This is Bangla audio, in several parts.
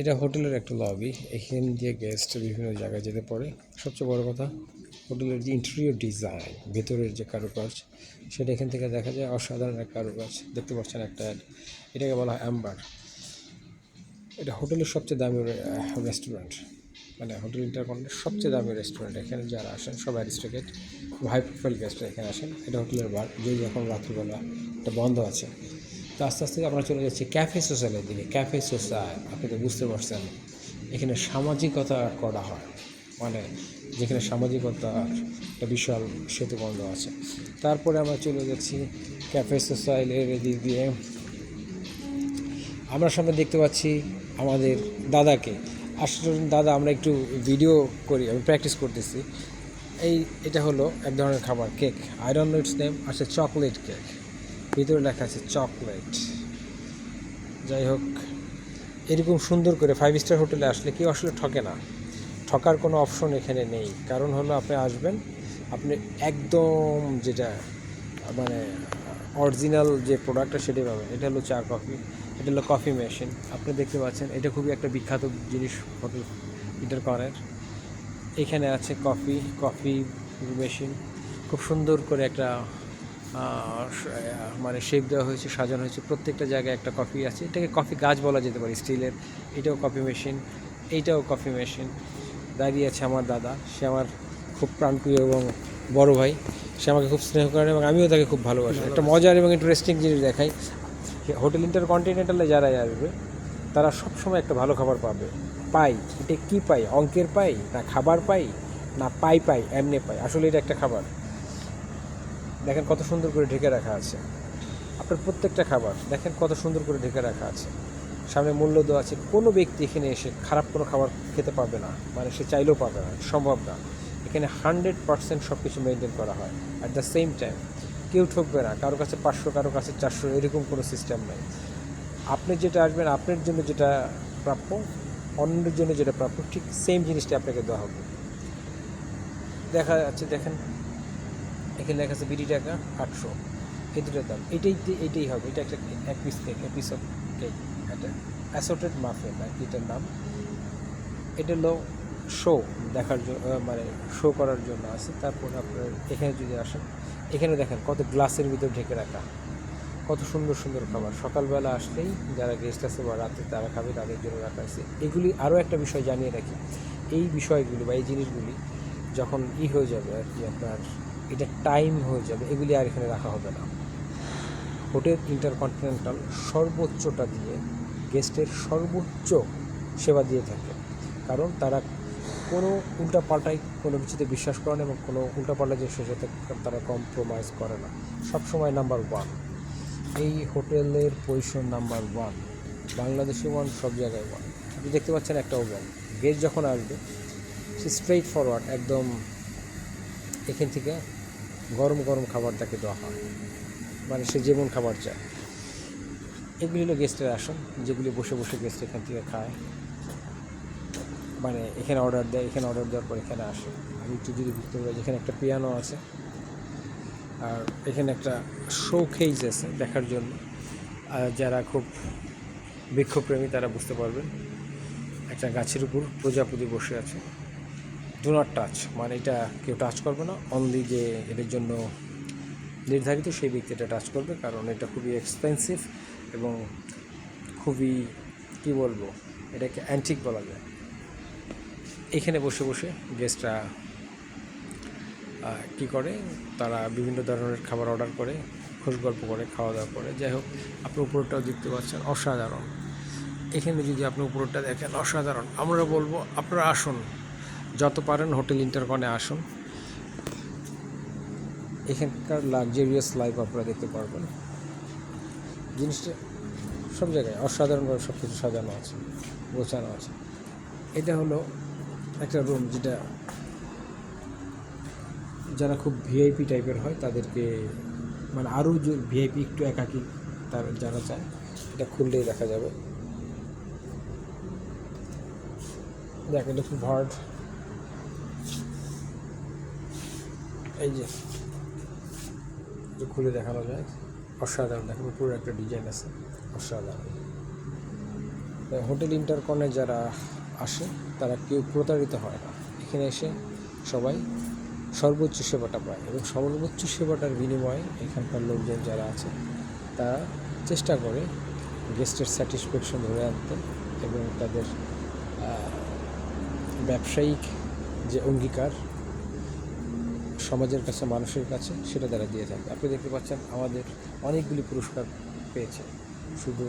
এটা হোটেলের একটা লবি এখান দিয়ে গেস্ট বিভিন্ন জায়গায় যেতে পারে। সবচেয়ে বড় কথা, হোটেলের যে ইন্টেরিয়র ডিজাইন ভেতরের যে কারুকাজ, সেটা এখান থেকে দেখা যায় অসাধারণ এক কারুকাজ। দেখতে পাচ্ছেন একটা, এটাকে বলা হয় অ্যাম্বার এটা হোটেলের সবচেয়ে দামি রেস্টুরেন্ট মানে হোটেল ইন্টারকন্টের সবচেয়ে দামি রেস্টুরেন্ট এখানে যারা আসেন, সব অ্যারিস্টোকেট হাই প্রোফাইল গেস্টরা এখানে আসেন। এটা হোটেলের বার যে এখন রাত্রিবেলা এটা বন্ধ আছে। তো আস্তে আস্তে আমরা চলে যাচ্ছি ক্যাফে সোশ্যালের দিকে। ক্যাফে সোসাই, আপনি তো বুঝতে পারছেন, এখানে সামাজিকতা করা হয়। মানে যেখানে সামাজিকতার একটা বিশাল সেতু বন্ধ আছে। তারপরে আমরা চলে যাচ্ছি ক্যাফে সোসাইলের দিক দিয়ে। আমরা সামনে দেখতে পাচ্ছি আমাদের দাদাকে। আসলে দাদা, আমরা একটু ভিডিও করি, আমি প্র্যাকটিস করতেছি। এই, এটা হলো এক ধরনের খাবার কেক ডোন্ট ইটস নেম আছে চকলেট কেক ভিতরে লেখা আছে চকলেট। যাই হোক, এরকম সুন্দর করে ফাইভ স্টার হোটেলে আসলে কেউ আসলে ঠকে না। ঠকার কোনো অপশন এখানে নেই। কারণ হলো আপনি আসবেন, আপনি একদম যেটা মানে অরিজিনাল যে প্রোডাক্টটা সেটাই পাবেন। এটা হলো চা, কফি, এটা হলো কফি মেশিন আপনি দেখতে পাচ্ছেন, এটা খুবই একটা বিখ্যাত জিনিস হোটেল ইন্টারকনের এখানে আছে কফি কফি মেশিন খুব সুন্দর করে একটা মানে শেপ দেওয়া হয়েছে, সাজানো হয়েছে। প্রত্যেকটা জায়গায় একটা কফি আছে। এটাকে কফি গাছ বলা যেতে পারে স্টিলের এটাও কফি মেশিন এইটাও কফি মেশিন দাঁড়িয়ে আছে আমার দাদা। সে আমার খুব প্রাণপ্রিয় এবং বড় ভাই। সে আমাকে খুব স্নেহ করেন এবং আমিও তাকে খুব ভালোবাসি। একটা মজার এবং ইন্টারেস্টিং জিনিস দেখাই। হোটেল ইন্টারকন্টিনেন্টালে যারা আসবে, তারা সবসময় একটা ভালো খাবার পাবে। পাই। এটা কী পাই? অঙ্কের পাই? না খাবার পাই? না পাই পাই? এমনি পাই। আসলে এটা একটা খাবার। দেখেন কত সুন্দর করে ঢেকে রাখা আছে। আপনার প্রত্যেকটা খাবার, দেখেন কত সুন্দর করে ঢেকে রাখা আছে। সামনে মূল্য দেওয়া আছে। কোনো ব্যক্তি এখানে এসে খারাপ কোনো খাবার খেতে পারবে না। মানে সে চাইলেও পাবে না। সম্ভব না। এখানে হান্ড্রেড পার্সেন্ট সব কিছু মেনটেন করা হয়। অ্যাট দ্য সেম টাইম কেউ ঠকবে না। কারও কাছে পাঁচশো, কারও কাছে চারশো এরকম কোনো সিস্টেম নেই। আপনি যেটা আসবেন, আপনার জন্য যেটা প্রাপ্য, অন্যের জন্য যেটা প্রাপ্য, ঠিক সেম জিনিসটা আপনাকে দেওয়া হবে। দেখা যাচ্ছে, দেখেন এখানে লেখা আছে বিডি টাকা আটশো। এই দুটোর দাম। এটাই এইটাই হবে। এটা একটা এক পিস কেক এক পিস অফ কেক একটা অ্যাসোটেড মাফিন আর কি এটার নাম? এটা হলো শো দেখার জন্য মানে শো করার জন্য আছে। তারপর আপনার এখানে যদি আসেন, এখানে দেখেন কত গ্লাসের ভিতর ঢেকে রাখা। কত সুন্দর সুন্দর খাবার। সকালবেলা আসলেই যারা গেস্ট আছে বা রাতে তারা খাবে, তাদের জন্য রাখা আছে। এগুলি আরও একটা বিষয় জানিয়ে রাখি। এই বিষয়গুলি বা এই জিনিসগুলি যখন ই হয়ে যাবে আর কি আপনার এটা টাইম হয়ে যাবে, এগুলি আর এখানে রাখা হবে না। হোটেল ইন্টারকন্টিনেন্টাল সর্বোচ্চটা দিয়ে গেস্টের সর্বোচ্চ সেবা দিয়ে থাকে। কারণ তারা কোনো উল্টাপাল্টাই কোনো কিছুতে বিশ্বাস করে না এবং কোনো উল্টাপাল্টা যে সাথে তারা কম্প্রোমাইজ করে না। সবসময় নাম্বার ওয়ান এই হোটেলের পজিশন নাম্বার ওয়ান বাংলাদেশে ওয়ান সব জায়গায় ওয়ান আপনি দেখতে পাচ্ছেন একটা ওয়ান গেস্ট যখন আসবে, সে স্ট্রেইট ফরওয়ার্ড একদম এখান থেকে গরম গরম খাবার তাকে দেওয়া হয়। মানে সে যেমন খাবার চায়। এগুলি হলো গেস্টের আসন, যেগুলি বসে বসে গেস্ট এখান থেকে খায়। মানে এখানে অর্ডার দেয়, এখানে অর্ডার দেওয়ার পর এখানে আসে। আমি একটু যদি বুঝতে পারি যেখানে একটা পিয়ানো আছে। আর এখানে একটা শো খেইজ আছে দেখার জন্য। আর যারা খুব বৃক্ষপ্রেমী তারা বুঝতে পারবেন। একটা গাছের উপর প্রজাপতি বসে আছে। ডু নট টাচ মানে এটা কেউ টাচ করবে না। অনলি যে এদের জন্য নির্ধারিত সেই ব্যক্তি এটা টাচ করবে, কারণ এটা খুবই এক্সপেন্সিভ এবং খুবই, কি বলব, এটাকে অ্যান্টিক বলা যায়। এখানে বসে বসে গেস্টরা কী করে, তারা বিভিন্ন ধরনের খাবার অর্ডার করে খোঁজ গল্প করে, খাওয়া দাওয়া করে। যাই হোক, আপনি উপরটাও দেখতে পাচ্ছেন, অসাধারণ। এখানে যদি আপনি উপরটা দেখেন, অসাধারণ। আমরা বলব, আপনারা আসুন। যত পারেন হোটেল ইন্টারকনে আসুন। এখানকার লাক্সারিয়াস লাইফ আপনারা দেখতে পারবেন। জিনিসটা সব জায়গায় অসাধারণভাবে সব কিছু সাজানো আছে, গোছানো আছে। এটা হলো একটা রুম যেটা যারা খুব ভিআইপি টাইপের হয় তাদেরকে মানে আরও ভিআইপি একটু একাকি তার যারা চায়, এটা খুললেই দেখা যাবে। দেখ, এটা খুব হার্ড এই যে খুলে দেখানো যায়। অসাধারণ দেখেন পুরো একটা ডিজাইন আছে, অসাধারণ। হোটেল ইন্টারকনে যারা আসে, তারা কেউ প্রতারিত হয় না। এখানে এসে সবাই সর্বোচ্চ সেবাটা পায় এবং সর্বোচ্চ সেবাটার বিনিময়ে এখানকার লোকজন যারা আছে, তারা চেষ্টা করে গেস্টের স্যাটিসফ্যাকশন ধরে আনতে এবং তাদের ব্যবসায়িক যে অঙ্গীকার সমাজের কাছে, মানুষের কাছে সেটা তারা দিয়ে থাকে আপনি দেখতে পাচ্ছেন আমাদের অনেকগুলি পুরস্কার পেয়েছে। শুধু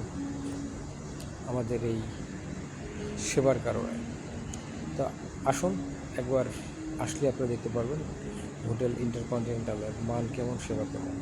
আমাদের এই সেবার কারণে। তো আসুন, একবার আসলে আপনারা দেখতে পারবেন হোটেল ইন্টারকন্টিনেন্টালের মান কেমন, সেবা কেমন।